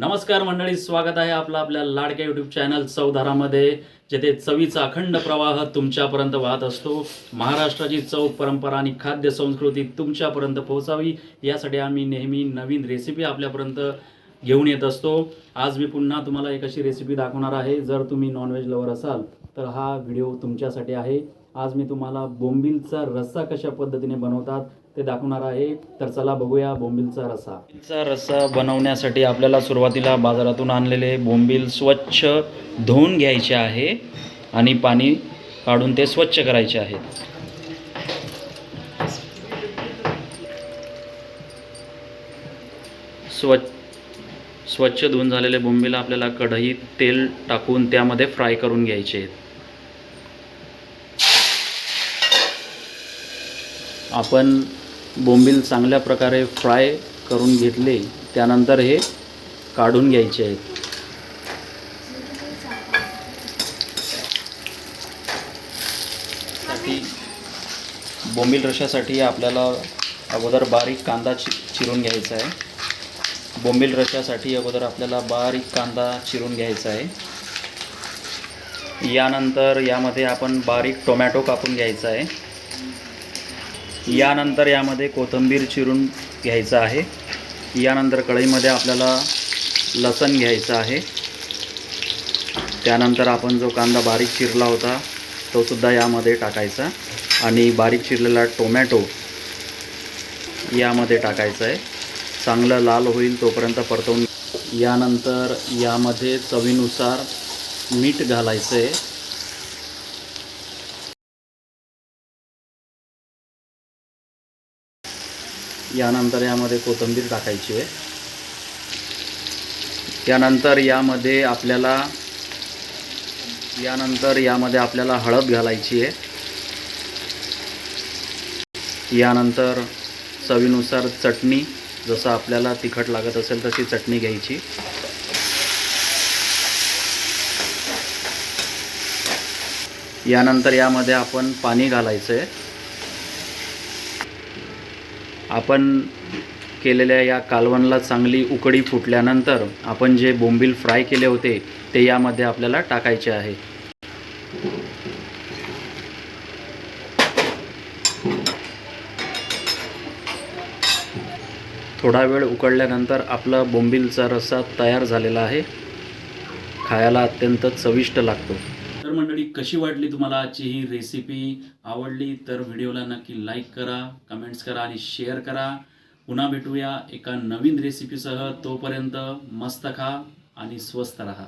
नमस्कार मंडळी स्वागत आहे आपलं आपल्या लाडक्या यूट्यूब चॅनल चौधारामध्ये जेथे चवीचा अखंड प्रवाह तुमच्यापर्यंत वाहत असतो. महाराष्ट्राची चव परंपरा आणि खाद्य संस्कृती तुमच्यापर्यंत पोहोचावी यासाठी आम्ही नेहमी नवीन रेसिपी आपल्यापर्यंत घेऊन येत असतो. आज मी पुन्हा तुम्हाला एक अशी रेसिपी दाखवणार आहे. जर तुम्ही नॉनव्हेज लवर असाल तर हा व्हिडिओ तुमच्यासाठी आहे. आज मी तुम्हाला बोंबिलचा रस्सा कशा पद्धतीने बनवतात ते दाखवणार आहे. तर चला बघूया बोंबिलचा रस्सा. बोंबिलचा रस्सा बनवण्यासाठी आपल्याला सुरुवातीला बाजारातून आणलेले बोंबील स्वच्छ धुवून घ्यायचे आहे आणि पाणी काढून ते स्वच्छ करायचे आहेत स्वच्छ स्वच्छ धुवून झालेले बोंबीला आपल्याला कढईत तेल टाकून त्यामध्ये फ्राय करून घ्यायचे आहेत. आपण बोंबील चांगल्या प्रकारे फ्राय करून घेतले त्यानंतर हे काढून घ्यायचे आहेत. साठी बोंबील रशासाठी आपल्याला अगोदर बारीक कांदा चि चिरून घ्यायचा आहे. बोंबील रशासाठी अगोदर आपल्याला बारीक कांदा चिरून घ्यायचा आहे. यानंतर यामध्ये आपण बारीक टोमॅटो कापून घ्यायचा आहे. यानंतर यामध्ये कोथिंबीर चिरून घ्यायचं आहे. यानंतर कढईमध्ये आपल्याला लसण घ्यायचं आहे. त्यानंतर आपण जो कांदा बारीक चिरला होता तो सुद्धा यामध्ये टाकायचा. आणि बारीक चिरलेला टोमॅटो यामध्ये टाकायचा आहे. चांगलं लाल होईल तोपर्यंत परतवून यानंतर यामध्ये चवीनुसार मीठ घालायचं आहे. यानंतर यामध्ये कोथिंबीर टाकायची आहे. त्यानंतर यामध्ये आपल्याला यानंतर यामध्ये आपल्याला हळद घालायची आहे. यानंतर चवीनुसार चटणी जसं आपल्याला तिखट लागत असेल तशी चटणी घ्यायची. यानंतर यामध्ये आपण पाणी घालायचं आहे. आपण केलेल्या या कालवणला चांगली उकडी फुटल्यानंतर आपण जे बोंबील फ्राय केले होते ते यामध्ये आपल्याला टाकायचे आहे. थोडा वेळ उकळल्यानंतर आपला बोंबीलचा रस्सा तयार झालेला आहे. खायला अत्यंत चविष्ट लागतो. तर मंडळी कशी वाटली तुम्हाला आजची ही रेसिपी आवडली तर व्हिडिओला नक्की लाईक करा कमेंट्स करा आणि शेअर करा. पुन्हा भेटूया एका नवीन रेसिपीसह तोपर्यंत मस्त खा आणि स्वस्त राहा.